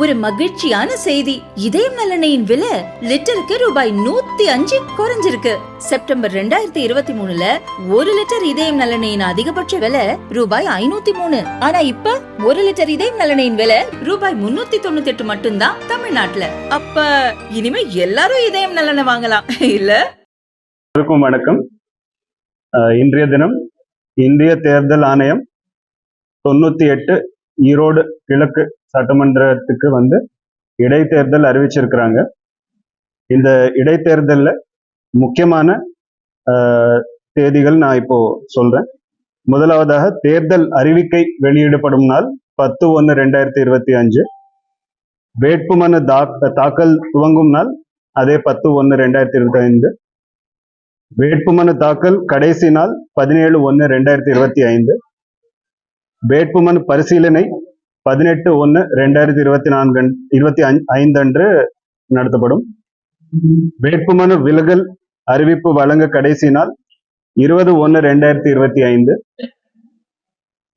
ஒரு மகிழ்ச்சியான செய்தி. இதயம் நலனையின் விலை லிட்டருக்கு ரூபாய் நூத்தி அஞ்சு குறைஞ்சிருக்கு. செப்டம்பர் ரெண்டாயிரத்தி இருபத்தி மூணுல ஒரு லிட்டர் இதயம் நலனையின் அதிகபட்ச விலை ரூபாய் ஐநூத்தி மூணு. ஆனா இப்ப ஒரு லிட்டர் இதயம் நலனையின் விலை ரூபாய் முன்னூத்தி தொண்ணூத்தி எட்டு மட்டும்தான் தமிழ்நாட்டுல. அப்ப இனிமே எல்லாரும் இதயம் நலனை வாங்கலாம். இல்ல? வணக்கம். இன்றைய தினம் இந்திய தேர்தல் ஆணையம் தொண்ணூத்தி எட்டு ஈரோடு கிழக்கு சட்டமன்றத்துக்கு வந்து இடைத்தேர்தல் அறிவிச்சிருக்கிறாங்க. இந்த இடைத்தேர்தலில் முக்கியமான தேதிகள் நான் இப்போ சொல்றேன். முதலாவதாக தேர்தல் அறிவிக்கை வெளியிடப்படும் நாள் பத்து ஒன்று ரெண்டாயிரத்தி இருபத்தி அஞ்சு. வேட்புமனு தாக்கல் துவங்கும் நாள் அதே பத்து ஒன்று ரெண்டாயிரத்தி இருபத்தி ஐந்து. வேட்புமனு தாக்கல் கடைசி நாள் பதினேழு ஒன்று ரெண்டாயிரத்தி இருபத்தி ஐந்து. வேட்புமனு பரிசீலனை பதினெட்டு ஒன்று ரெண்டாயிரத்தி இருபத்தி நான்கு இருபத்தி ஐந்து அன்று நடத்தப்படும். வேட்புமனு விலகல் அறிவிப்பு வழங்க கடைசி நாள் இருபது ஒன்று ரெண்டாயிரத்தி இருபத்தி ஐந்து.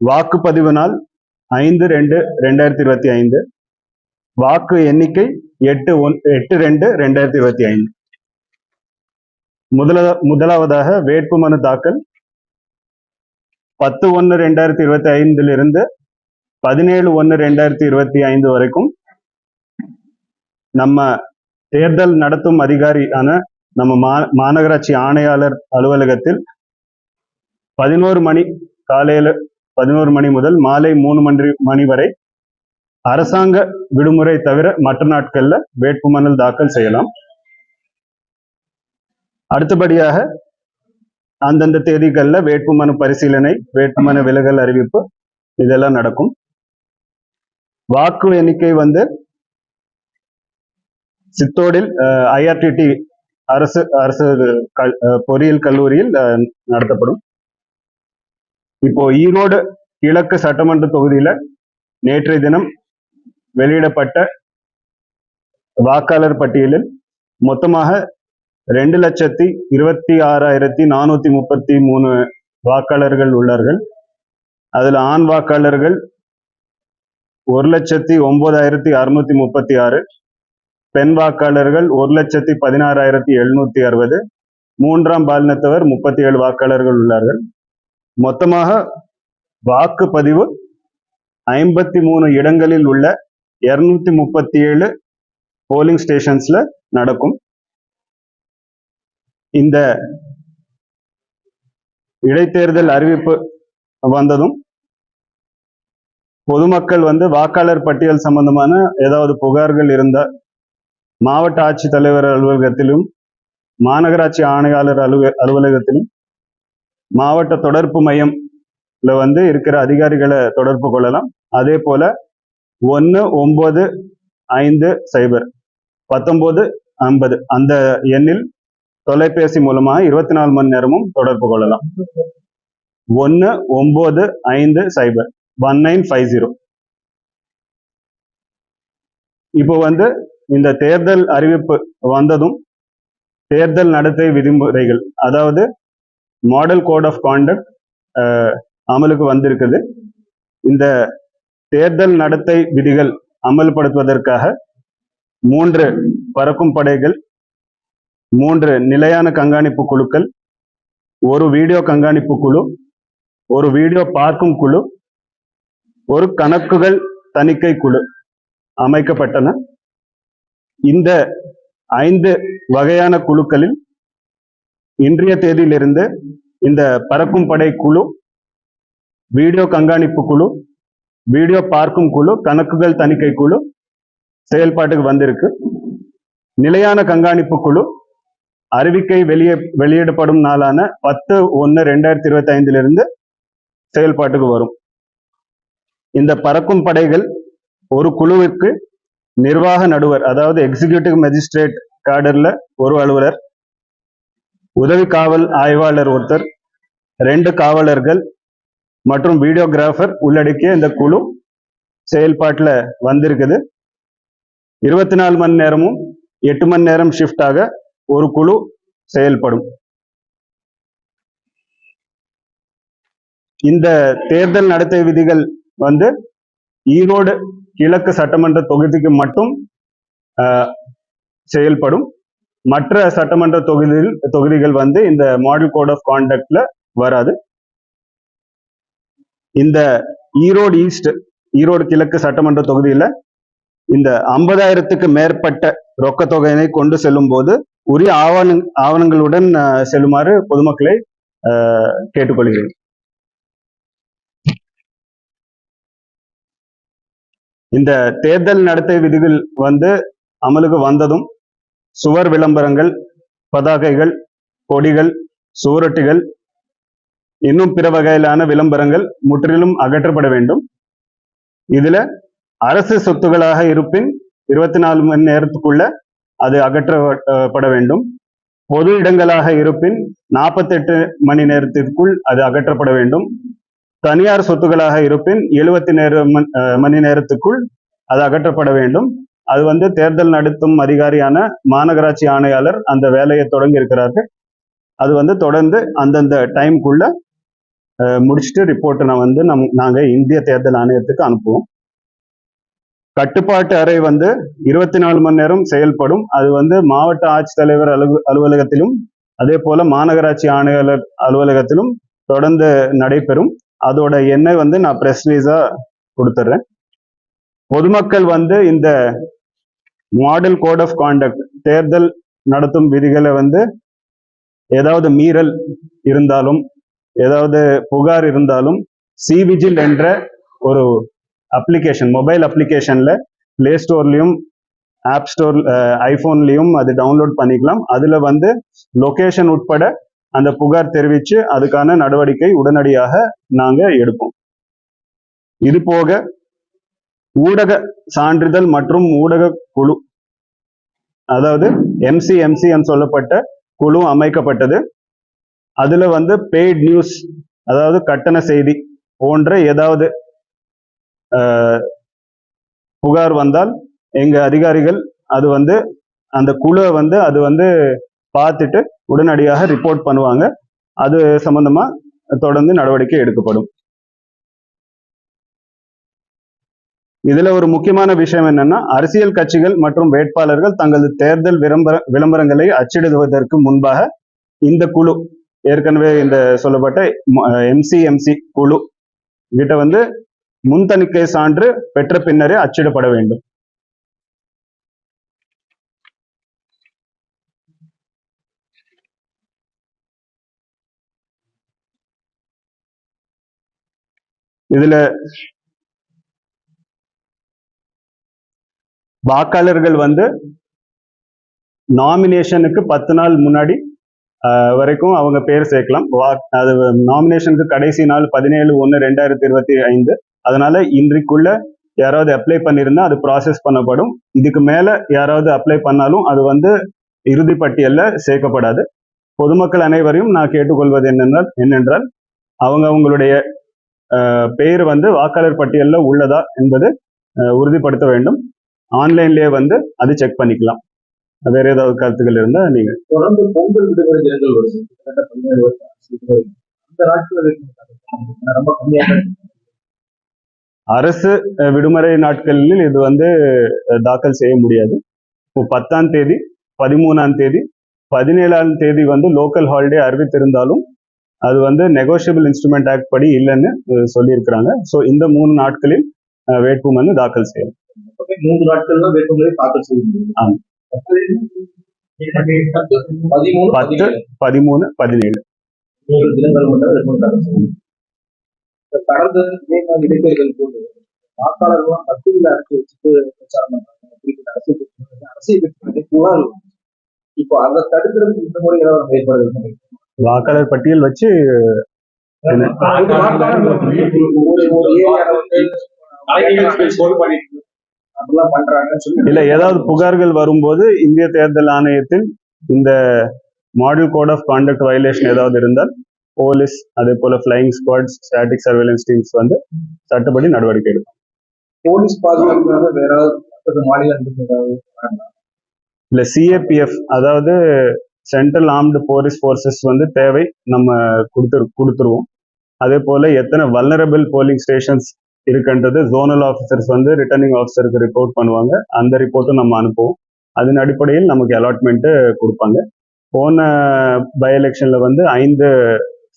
வாக்குப்பதிவு நாள் ஐந்து ரெண்டு ரெண்டாயிரத்தி இருபத்தி ஐந்து. வாக்கு எண்ணிக்கை எட்டு ஒன் எட்டு ரெண்டு ரெண்டாயிரத்தி இருபத்தி ஐந்து. முதல முதலாவதாக வேட்புமனு தாக்கல் பத்து ஒன்று ரெண்டாயிரத்தி இருபத்தி ஐந்திலிருந்து பதினேழு ஒன்று ரெண்டாயிரத்தி இருபத்தி ஐந்து வரைக்கும் நம்ம தேர்தல் நடத்தும் அதிகாரியான நம்ம மா மாநகராட்சி ஆணையாளர் அலுவலகத்தில் பதினோரு மணி காலையில பதினோரு மணி முதல் மாலை மூணு மணி மணி வரை அரசாங்க விடுமுறை தவிர மற்ற நாட்கள்ல வேட்புமனல் தாக்கல் செய்யலாம். அடுத்தபடியாக அந்தந்த தேதிகளில் வேட்புமனு பரிசீலனை வேட்புமனு விலகல் அறிவிப்பு இதெல்லாம் நடக்கும். வாக்கு எண்ணிக்கை வந்து சித்தோடில் ஐஆர்டிடி அரசு அரசு பொறியியல் கல்லூரியில் நடத்தப்படும். இப்போ ஈரோடு கிழக்கு சட்டமன்ற தொகுதியில நேற்றைய தினம் வெளியிடப்பட்ட வாக்காளர் பட்டியலில் மொத்தமாக ரெண்டு லட்சத்தி இருபத்தி ஆறாயிரத்தி நானூத்தி முப்பத்தி மூணு வாக்காளர்கள் உள்ளார்கள். அதுல ஆண் வாக்காளர்கள் ஒரு லட்சத்தி ஒன்பதாயிரத்தி அறுநூத்தி முப்பத்தி ஆறு. பெண் வாக்காளர்கள் ஒரு லட்சத்தி பதினாறாயிரத்தி எழுநூத்தி அறுபது. மூன்றாம் பாலினத்தவர் முப்பத்தி ஏழு வாக்காளர்கள் உள்ளார்கள். மொத்தமாக வாக்குப்பதிவு ஐம்பத்தி மூணு இடங்களில் உள்ள இருநூத்தி முப்பத்தி ஏழு போலிங் ஸ்டேஷன்ஸ்ல நடக்கும். இந்த இடைத்தேர்தல் அறிவிப்பு வந்ததும் பொதுமக்கள் வந்து வாக்காளர் பட்டியல் சம்பந்தமான ஏதாவது புகார்கள் இருந்த மாவட்ட ஆட்சித்தலைவர் அலுவலகத்திலும் மாநகராட்சி ஆணையாளர் அலுவ அலுவலகத்திலும் மாவட்ட தொடர்பு மையம்ல வந்து இருக்கிற அதிகாரிகளை தொடர்பு கொள்ளலாம். அதே போல ஒன்று ஒன்பது ஐந்து சைபர் பத்தொன்பது ஐம்பது அந்த எண்ணில் தொலைபேசி மூலமாக இருபத்தி நாலு மணி நேரமும் தொடர்பு கொள்ளலாம். ஒன்று ஒம்பது ஐந்து சைபர். ஒன் நைன் ஃபைவ் ஜீரோ இப்போ வந்து இந்த தேர்தல் அறிவிப்பு வந்ததும் தேர்தல் நடத்தை விதிமுறைகள் அதாவது மாடல் கோட் ஆஃப் கான்டக்ட் அமலுக்கு வந்திருக்குது. இந்த தேர்தல் நடத்தை விதிகள் அமல்படுத்துவதற்காக மூன்று பறக்கும் படைகள் மூன்று நிலையான கண்காணிப்பு குழுக்கள் ஒரு வீடியோ கண்காணிப்பு குழு ஒரு வீடியோ பார்க்கும் குழு ஒரு கணக்குகள் தணிக்கை குழு அமைக்கப்பட்டன. இந்த ஐந்து வகையான குழுக்களில் இன்றைய தேதியிலிருந்து இந்த பறக்கும் படை குழு வீடியோ கண்காணிப்பு குழு வீடியோ பார்க்கும் குழு கணக்குகள் தணிக்கை குழு செயல்பாட்டுக்கு வந்திருக்கு. நிலையான கண்காணிப்பு குழு அறிவிக்கை வெளியே வெளியிடப்படும் நாளான பத்து ஒன்று ரெண்டாயிரத்தி இருபத்தி ஐந்திலிருந்து செயல்பாட்டுக்கு வரும். இந்த பறக்கும் படைகள் ஒரு குழுவிற்கு நிர்வாக நடுவர் அதாவது எக்ஸிகியூட்டிவ் மேஜிஸ்ட்ரேட் காடர்ல ஒரு அலுவலர் உதவி காவல் ஆய்வாளர் ஒருத்தர் ரெண்டு காவலர்கள் மற்றும் வீடியோகிராஃபர் உள்ளடக்கிய இந்த குழு செயல்பாட்டுல வந்திருக்குது. இருபத்தி நாலு மணி நேரமும் எட்டு மணி நேரம் ஷிஃப்டாக ஒரு குழு செயல்படும். இந்த தேர்தல் நடத்தை விதிகள் வந்து ஈரோடு கிழக்கு சட்டமன்ற தொகுதிக்கு மட்டும் ஆஹ், செயல்படும். மற்ற சட்டமன்ற தொகுதியில் தொகுதிகள் வந்து இந்த மாடல் கோட் ஆஃப் கான்டக்ட்ல வராது. இந்த ஈரோடு ஈஸ்ட் ஈரோடு கிழக்கு சட்டமன்ற தொகுதியில இந்த ஐம்பதாயிரத்துக்கு மேற்பட்ட ரொக்க தொகையினை கொண்டு செல்லும் போது உரிய ஆவண ஆவணங்களுடன் செல்லுமாறு பொதுமக்களை ஆஹ், கேட்டுக்கொள்கிறேன். இந்த தேர்தல் நடத்தை விதிகள் வந்து அமலுக்கு வந்ததும் சுவர் விளம்பரங்கள் பதாகைகள் கொடிகள் சுவரொட்டிகள் இன்னும் பிற வகையிலான விளம்பரங்கள் முற்றிலும் அகற்றப்பட வேண்டும். இதுல அரசு சொத்துகளாக இருப்பின் இருபத்தி நாலு மணி நேரத்துக்குள்ள அது அகற்றப்பட வேண்டும். பொது இடங்களாக இருப்பின் நாற்பத்தெட்டு மணி நேரத்திற்குள் அது அகற்றப்பட வேண்டும். தனியார் சொத்துக்களாக இருப்பின் எழுபத்தி நேரம் மணி நேரத்துக்குள் அது அகற்றப்பட வேண்டும். அது வந்து தேர்தல் நடத்தும் அதிகாரியான மாநகராட்சி ஆணையாளர் அந்த வேலையை தொடங்கி இருக்கிறார்கள். அது வந்து தொடர்ந்து அந்தந்த டைம்குள்ள முடிச்சுட்டு ரிப்போர்ட்டை நான் வந்து நம் நாங்க இந்திய தேர்தல் ஆணையத்துக்கு அனுப்புவோம். கட்டுப்பாட்டு அறை வந்து இருபத்தி நாலு மணி நேரம் செயல்படும். அது வந்து மாவட்ட ஆட்சித்தலைவர் அலுவ அலுவலகத்திலும் அதே போல மாநகராட்சி ஆணையாளர் அலுவலகத்திலும் தொடர்ந்து நடைபெறும். அதோட எண்ணை வந்து நான் ப்ரெஸ் ரிலீஸா கொடுத்துட்றேன் பொதுமக்கள் வந்து இந்த மாடல் கோட் ஆஃப் கான்டக்ட் தேர்தல் நடத்தும் விதிகளை வந்து ஏதாவது மீறல் இருந்தாலும் ஏதாவது புகார் இருந்தாலும் சிவிஜில் என்ற ஒரு அப்ளிகேஷன் மொபைல் அப்ளிகேஷன்ல பிளே ஸ்டோர்லையும் ஆப் ஸ்டோர் ஐபோன்லயும் அது டவுன்லோட் பண்ணிக்கலாம். அதுல வந்து லொகேஷன் உட்பட அந்த புகார் தெரிவித்து அதுக்கான நடவடிக்கை உடனடியாக நாங்கள் எடுப்போம். இது போக ஊடக சான்றிதழ் மற்றும் ஊடக குழு அதாவது எம்சிஎம்சி என்று சொல்லப்பட்ட குழு அமைக்கப்பட்டது. அதில் வந்து பெய்ட் நியூஸ் அதாவது கட்டண செய்தி போன்ற ஏதாவது புகார் வந்தால் எங்கள் அதிகாரிகள் அது வந்து அந்த குழுவை வந்து அது வந்து பார்த்துட்டு உடனடியாக ரிப்போர்ட் பண்ணுவாங்க. அது சம்பந்தமா தொடர்ந்து நடவடிக்கை எடுக்கப்படும். இதுல ஒரு முக்கியமான விஷயம் என்னன்னா அரசியல் கட்சிகள் மற்றும் வேட்பாளர்கள் தங்களது தேர்தல் விளம்பர விளம்பரங்களை அச்சிடுவதற்கு முன்பாக இந்த குழு ஏற்கனவே இந்த சொல்லப்பட்ட எம்சிஎம்சி குழு கிட்ட வந்து முன்தணிக்கை சான்று பெற்ற பின்னரே அச்சிடப்பட வேண்டும். இதுல வாக்காளர்கள் வந்து நாமினேஷனுக்கு பத்து நாள் முன்னாடி வரைக்கும் அவங்க பேர் சேர்க்கலாம். வா- அது நாமினேஷனுக்கு கடைசி நாள் பதினேழு ஒன்று ரெண்டாயிரத்தி இருபத்தி ஐந்து. அதனால இன்றைக்குள்ள யாராவது அப்ளை பண்ணியிருந்தா அது ப்ராசஸ் பண்ணப்படும். இதுக்கு மேல யாராவது அப்ளை பண்ணாலும் அது வந்து இறுதி பட்டியல்ல சேர்க்கப்படாது. பொதுமக்கள் அனைவரையும் நான் கேட்டுக்கொள்வது என்னென்றால் என்னென்றால் அவங்க அவங்களுடைய பெயர் வந்து வாக்காளர் பட்டியல்ல உள்ளதா என்பது உறுதிப்படுத்த வேண்டும். ஆன்லைன்லயே வந்து அது செக் பண்ணிக்கலாம். வேற ஏதாவது கருத்துக்கள் இருந்தா நீங்க தொடர்ந்து பொங்கல் விடுமுறை தினங்கள் அரசு விடுமுறை நாட்களில் இது வந்து தாக்கல் செய்ய முடியாது. இப்போ பத்தாம் தேதி பதிமூணாம் தேதி பதினேழாம் தேதி வந்து லோக்கல் ஹாலிடே அறிவித்திருந்தாலும் அது வந்து நெகோஷியபிள் இன்ஸ்ட்ருமெண்ட் ஆக்ட் படி இல்லைன்னு சொல்லியிருக்கிறாங்க. ஸோ இந்த மூணு நாட்களில் வேட்புமனு தாக்கல் செய்யலாம். மூன்று நாட்கள் தான் வேட்புமனை தாக்கல் செய்ய முடியும் ஆமா. பதிமூணு பத்து. பதிமூணு பதினேழு. தினங்கள் மட்டும் கடந்த தேர்தல் இடைத்தேர்தல் போது வாக்காளர்கள்லாம் பத்திரிகை அடைச்சி வச்சுட்டு பிரச்சாரம் பண்றாங்க. அரசியல் வருது. இப்போ அதை தடுக்கிறதுக்கு இந்த முறை ஏதாவது நம்ம ஏற்பாடு பண்ணி வாக்காளர் பட்டியல் வச்சு இல்ல ஏதாவது புகார்கள் வரும்போது இந்திய தேர்தல் ஆணையத்தில் இந்த model code of conduct violation ஏதாவது இருந்தால் போலீஸ் அதே போல flying squads static surveillance teams வந்து சட்டப்படி நடவடிக்கை எடுக்கும் போலீஸ் பாதுகாப்புக்காக வேற வேண்டாம். இல்ல சிஏபிஎஃப் அதாவது சென்ட்ரல் ஆர்ம்டு போலீஸ் ஃபோர்ஸஸ் வந்து தேவை நம்ம கொடுத்துரு கொடுத்துருவோம். அதே போல் எத்தனை வல்னரபிள் போலிங் ஸ்டேஷன்ஸ் இருக்குன்றது ஜோனல் ஆஃபீஸர்ஸ் வந்து ரிட்டர்னிங் ஆஃபீஸருக்கு ரிப்போர்ட் பண்ணுவாங்க. அந்த ரிப்போர்ட்டும் நம்ம அனுப்புவோம். அதன் அடிப்படையில் நமக்கு அலாட்மெண்ட்டு கொடுப்பாங்க. போன பை எலெக்ஷனில் வந்து ஐந்து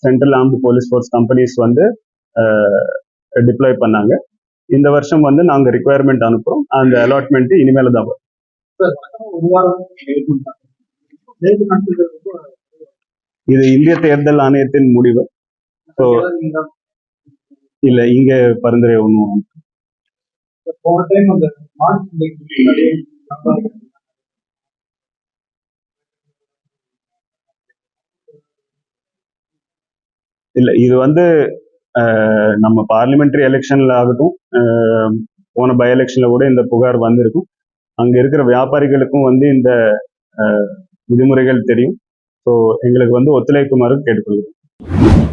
central armed police force companies வந்து டிப்ளாய் பண்ணாங்க. இந்த வருஷம் வந்து நாங்கள் ரிக்குவயர்மெண்ட் அனுப்புகிறோம் அந்த அலாட்மெண்ட் இனிமேல் தான் வரும். இது இந்திய தேர்தல் ஆணையத்தின் முடிவு. இல்ல இங்க பரிந்துரை ஒண்ணும் இல்ல இது வந்து நம்ம பார்லிமெண்ட்ரி எலெக்ஷன்ல ஆகட்டும் போன பை எலெக்ஷன்ல கூட இந்த புகார் வந்திருக்கும். அங்க இருக்கிற வியாபாரிகளுக்கும் வந்து இந்த விதிமுறைகள் தெரியும். ஸோ எங்களுக்கு வந்து ஒத்துழைக்குமாறு கேட்டுக்கொள்கிறேன்